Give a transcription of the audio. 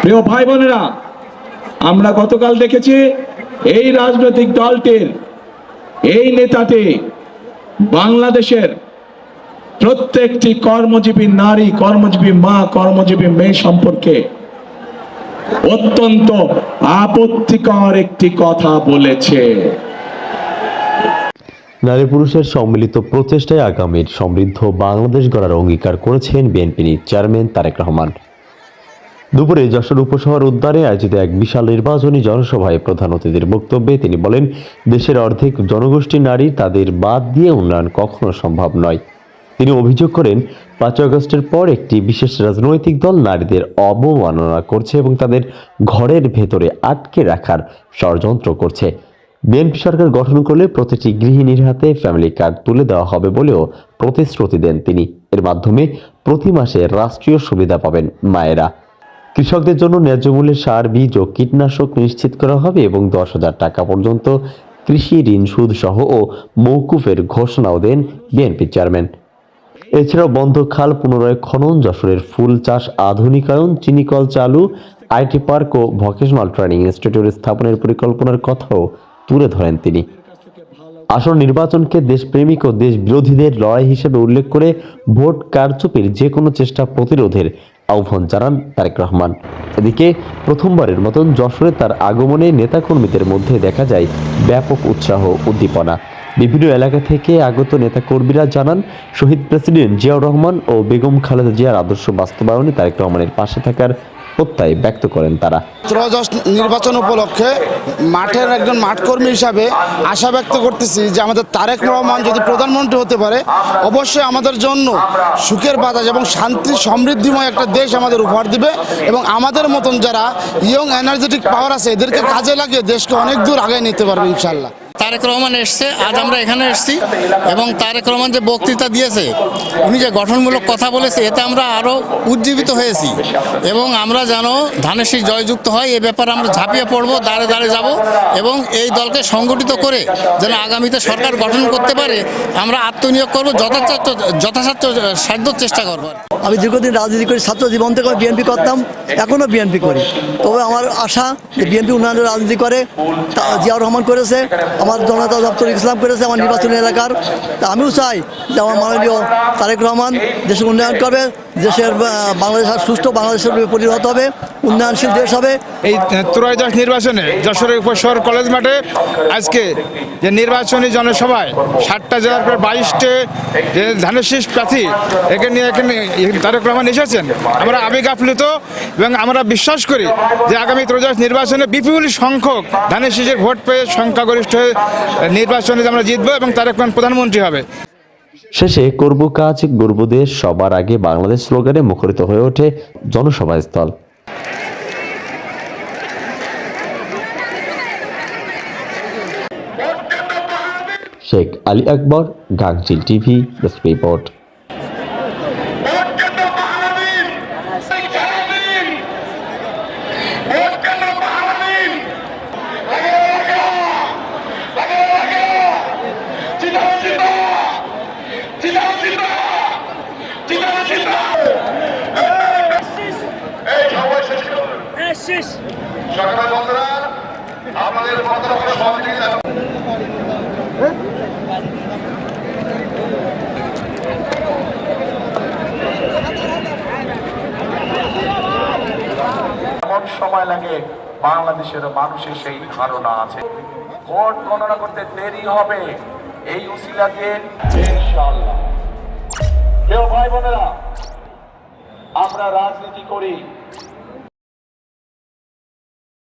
প্রিয় ভাই বোনেরা, আমরা গতকাল দেখেছি এই রাজনৈতিক দলটির এই নেতাটি বাংলাদেশের প্রত্যেকটি কর্মজীবী নারী, কর্মজীবী মা, কর্মজীবী মেয়ে সম্পর্কে অত্যন্ত আপত্তিকর একটি কথা বলেছে। নারী পুরুষের সম্মিলিত প্রচেষ্টায় আগামীর সমৃদ্ধ বাংলাদেশ গড়ার অঙ্গীকার করেছেন বিএনপির চেয়ারম্যান তারেক রহমান। দুপুরে যশোর উপশহর উদ্যানে আয়োজিত এক বিশাল নির্বাচনী জনসভায় প্রধান অতিথির বক্তব্যে তিনি বলেন, দেশের অর্ধেক জনগোষ্ঠী নারী তাদের বাদ দিয়ে উন্নয়ন কখনো সম্ভব নয়। তিনি অভিযোগ করেন পাঁচই আগস্টের পর একটি বিশেষ রাজনৈতিক দল নারীদের অবমাননা করছে এবং তাদের ঘরের ভেতরে আটকে রাখার ষড়যন্ত্র করছে। বিএনপি সরকার গঠন করলে প্রতিটি গৃহিণীর হাতে ফ্যামিলি কার্ড তুলে দেওয়া হবে বলেও প্রতিশ্রুতি দেন তিনি। এর মাধ্যমে প্রতি মাসে রাষ্ট্রীয় সুবিধা পাবেন মায়েরা। কৃষকদের জন্য ন্যায্য মূল্যে সার, বীজ ও কীটনাশক নিশ্চিত করা হবে এবং দশ হাজার টাকা পর্যন্ত কৃষি ঋণ, সুদ সহ ও মৌকুফের ঘোষণাও দেন বিএনপি চেয়ারম্যান। এছাড়াও বন্ধ খাল পুনরায় খনন, যশোরের ফুল চাষ আধুনিকায়ন, চিনিকল চালু, আইটি পার্ক ও ভকেশনাল ট্রেনিং ইনস্টিটিউট স্থাপনের পরিকল্পনার কথাও তুলে ধরেন তিনি। আসন নির্বাচনকে দেশপ্রেমিক ও দেশ বিরোধীদের লড়াই হিসেবে উল্লেখ করে ভোট কারচুপির যে কোনো চেষ্টা প্রতিরোধের আহ্বান জানান তারেক রহমান। এদিকে প্রথমবারের মতন যশোরে তার আগমনে নেতাকর্মীদের মধ্যে দেখা যায় ব্যাপক উৎসাহ উদ্দীপনা। বিভিন্ন এলাকা থেকে আগত নেতাকর্মীরা জানান, শহীদ প্রেসিডেন্ট জিয়াউর রহমান ও বেগম খালেদা জিয়ার আদর্শ বাস্তবায়নে তারেক রহমানের পাশে থাকার প্রত্যয় ব্যক্ত করেন তারা। ত্রয়োদশ নির্বাচন উপলক্ষে মাঠের একজন মাঠকর্মী হিসাবে আশা ব্যক্ত করতেছি যে আমাদের তারেক রহমান যদি প্রধানমন্ত্রী হতে পারে, অবশ্যই আমাদের জন্য সুখের বাতাস এবং শান্তি, সমৃদ্ধিময় একটা দেশ আমাদের উপহার দিবে এবং আমাদের মতন যারা ইয়ং এনার্জেটিক পাওয়ার আছে, এদেরকে কাজে লাগিয়ে দেশকে অনেক দূর আগে নিতে পারবে ইনশাল্লাহ তারেক রহমান এসছে, আজ আমরা এখানে এসেছি এবং তারেক রহমান যে বক্তৃতা দিয়েছে, উনি যে গঠনমূলক কথা বলেছে, এতে আমরা আরও উজ্জীবিত হয়েছি এবং আমরা যেন ধানের শীষ জয়যুক্ত হয়, এ ব্যাপারে আমরা ঝাঁপিয়ে পড়ব, দাঁড়ে দাঁড়ে যাব এবং এই দলকে সংগঠিত করে যেন আগামীতে সরকার গঠন করতে পারে, আমরা আত্মনিয়োগ করব, যথাসাধ্য যথাসাধ্য সাধ্য চেষ্টা করব আমি দীর্ঘদিন রাজনীতি করি, ছাত্র জীবন থেকে বিএনপি করতাম এখনও বিএনপি করি। তবে আমার আশা যে বিএনপি উন্নয়নের রাজনীতি করে জিয়াউর রহমান করেছে, আমার জনতা দপ্তর ইসলাম করেছে, আমার নির্বাচনী এলাকার। তা আমিও চাই যে আমার মাননীয় তারেক রহমান দেশের উন্নয়ন করবে, দেশের বাংলাদেশ সুস্থ বাংলাদেশের পরিণত হবে, উন্নয়নশীল দেশ হবে। এই ত্রয়োদশ নির্বাচনে যশোরের উপশহর কলেজ মাঠে আজকে যে নির্বাচনী জনসভায় ষাটটা জেলার প্রায় বাইশটে যে ধানের শীষ প্রার্থী, একে নিয়ে এখানে তারেক রহমান এসেছেন। আমরা আবেগ আপ্লুত এবং আমরা বিশ্বাস করি যে আগামী ত্রয়োদশ নির্বাচনে বিপুল সংখ্যক ধানের শীষের ভোট পেয়ে সংখ্যাগরিষ্ঠ হয়ে নির্বাচনে আমরা জিতবো এবং তারেক রহমান প্রধানমন্ত্রী হবে। শেষে, করব কাজ গর্ব দেশ, সবার আগে বাংলাদেশ স্লোগানে মুখরিত হয়ে ওঠে জনসভা স্থল। Sheikh Ali Akbar, Gangchil TV desk report সরকার বন্ধুরা আমাদের বন্ধুরা সহযোগিতা এমন সময় লাগে বাংলাদেশের মানুষের সেই ধারণা আছে। ভোট গণনা করতে দেরি হবে। এই উসিলা দিয়ে ইনশাআল্লাহ। কেউ ভাই বোনেরা আমরা রাজনীতি করি